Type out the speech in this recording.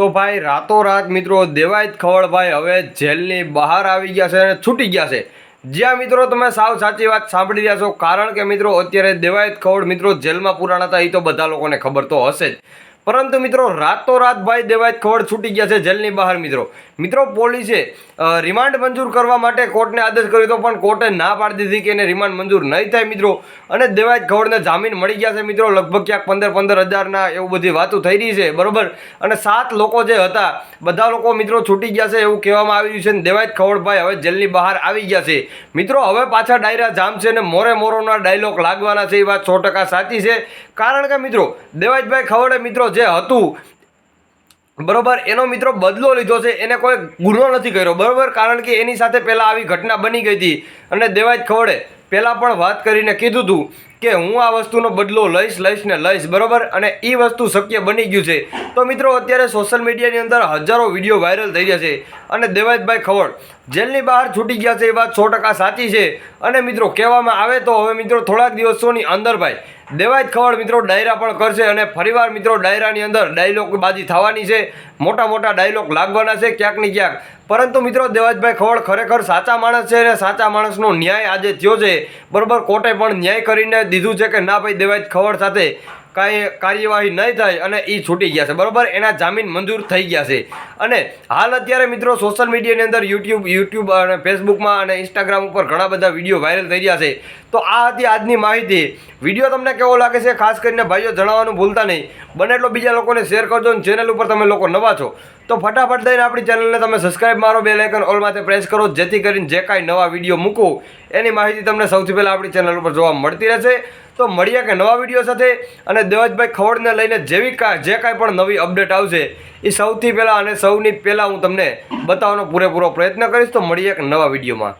તો ભાઈ, રાતોરાત મિત્રો દેવાયત ખવડભાઈ હવે જેલની બહાર આવી ગયા છે અને છૂટી ગયા છે. જ્યાં મિત્રો, તમે સાવ સાચી વાત સાંભળી રહ્યા છો. કારણ કે મિત્રો, અત્યારે દેવાયત ખવડ મિત્રો, જેલમાં પુરાણા હતા એ તો બધા લોકોને ખબર તો હશે જ. પરંતુ મિત્રો, રાતોરાત ભાઈ દેવાયત ખવડ છૂટી ગયા છે જેલની બહાર મિત્રો. મિત્રો, પોલીસે રિમાન્ડ મંજૂર કરવા માટે કોર્ટને આદેશ કર્યો હતો, પણ કોર્ટે ના પાડી દીધી કે એને રિમાન્ડ મંજૂર નહીં થાય મિત્રો. અને દેવાયત ખવડને જામીન મળી ગયા છે મિત્રો, લગભગ ક્યાંક પંદર પંદર હજારના એવું બધી વાતો થઈ રહી છે, બરોબર? અને સાત લોકો જે હતા, બધા લોકો મિત્રો છૂટી ગયા છે એવું કહેવામાં આવી રહ્યું છે અને દેવાયત ખવડભાઈ હવે જેલની બહાર આવી ગયા છે. મિત્રો, હવે પાછા ડાયરા જામ છે અને મોરે મોરોના ડાયલોગ લાગવાના છે, એ વાત સો ટકા સાચી છે. કારણ કે મિત્રો, દેવાજભાઈ ખવડે મિત્રો જે હતું, બરોબર, એનો મિત્રો બદલો લીધો છે, એને કોઈ ગુનો નથી કર્યો, બરોબર? કારણ કે એની સાથે પહેલાં આવી ઘટના બની ગઈ હતી. અને દેવાજ ખવડે પહેલાં પણ વાત કરીને કીધું હતું કે હું આ વસ્તુનો બદલો લઈશ લઈશ ને લઈશ, બરાબર? અને એ વસ્તુ શક્ય બની ગયું છે. તો મિત્રો, અત્યારે સોશિયલ મીડિયાની અંદર હજારો વીડિયો વાયરલ થઈ રહ્યા છે. અને દેવાજભાઈ ખવડ, જેલની બહાર છૂટી ગયા છે એ વાત સો ટકા સાચી છે. અને મિત્રો, કહેવામાં આવે તો હવે મિત્રો, થોડાક દિવસોની અંદર ભાઈ દેવાજ ખવડ મિત્રો ડાયરા પણ કરશે અને ફરીવાર મિત્રો ડાયરાની અંદર ડાયલોગ બાજી થવાની છે. મોટા મોટા ડાયલોગ લાગવાના છે ક્યાંક ને ક્યાંક. પરંતુ મિત્રો દેવાજભાઈ ખવડ ખરેખર સાચા માણસ છે અને સાચા માણસનો ન્યાય આજે થયો છે. બરાબર? કોર્ટે પણ ન્યાય કરીને દીધું છે કે ના ભાઈ દેવાજ ખવડ સાથે કાંઈ કાર્યવાહી નહીં થાય અને એ છૂટી ગયા છે. બરાબર? એના જામીન મંજૂર થઈ ગયા છે. અને હાલ અત્યારે મિત્રો સોશિયલ મીડિયાની અંદર યુટ્યુબ યુટ્યુબ અને ફેસબુકમાં અને ઇન્સ્ટાગ્રામ ઉપર ઘણા બધા વીડિયો વાયરલ થઈ રહ્યા છે. તો આ હતી આજની માહિતી. વીડિયો તમને કેવો લાગે છે, ખાસ કરીને ભાઈઓ જણાવવાનું ભૂલતા નહીં. બને એટલો બીજા લોકોને શેર કરજો અને ચેનલ ઉપર તમે લોકો નવા છો, તો ફટાફટ દઈને આપણી ચેનલને તમે સબસ્ક્રાઇબ મારો બે લાઇકન ઓલ માથે પ્રેસ કરો, જેથી કરીને જે કાંઈ નવા વીડિયો મૂકું, એની માહિતી તમને સૌથી પહેલાં આપણી ચેનલ ઉપર જોવા મળતી રહેશે. તો મળીએ કે નવા વીડિયો સાથે, અને દેવજભાઈ ખવડને લઈને જેવી જે કાંઈ પણ નવી અપડેટ આવશે એ સૌથી પહેલાં અને સૌની પહેલાં હું તમને બતાવવાનો પૂરેપૂરો પ્રયત્ન કરીશ, તો મળીએ એક નવા વિડીયોમાં.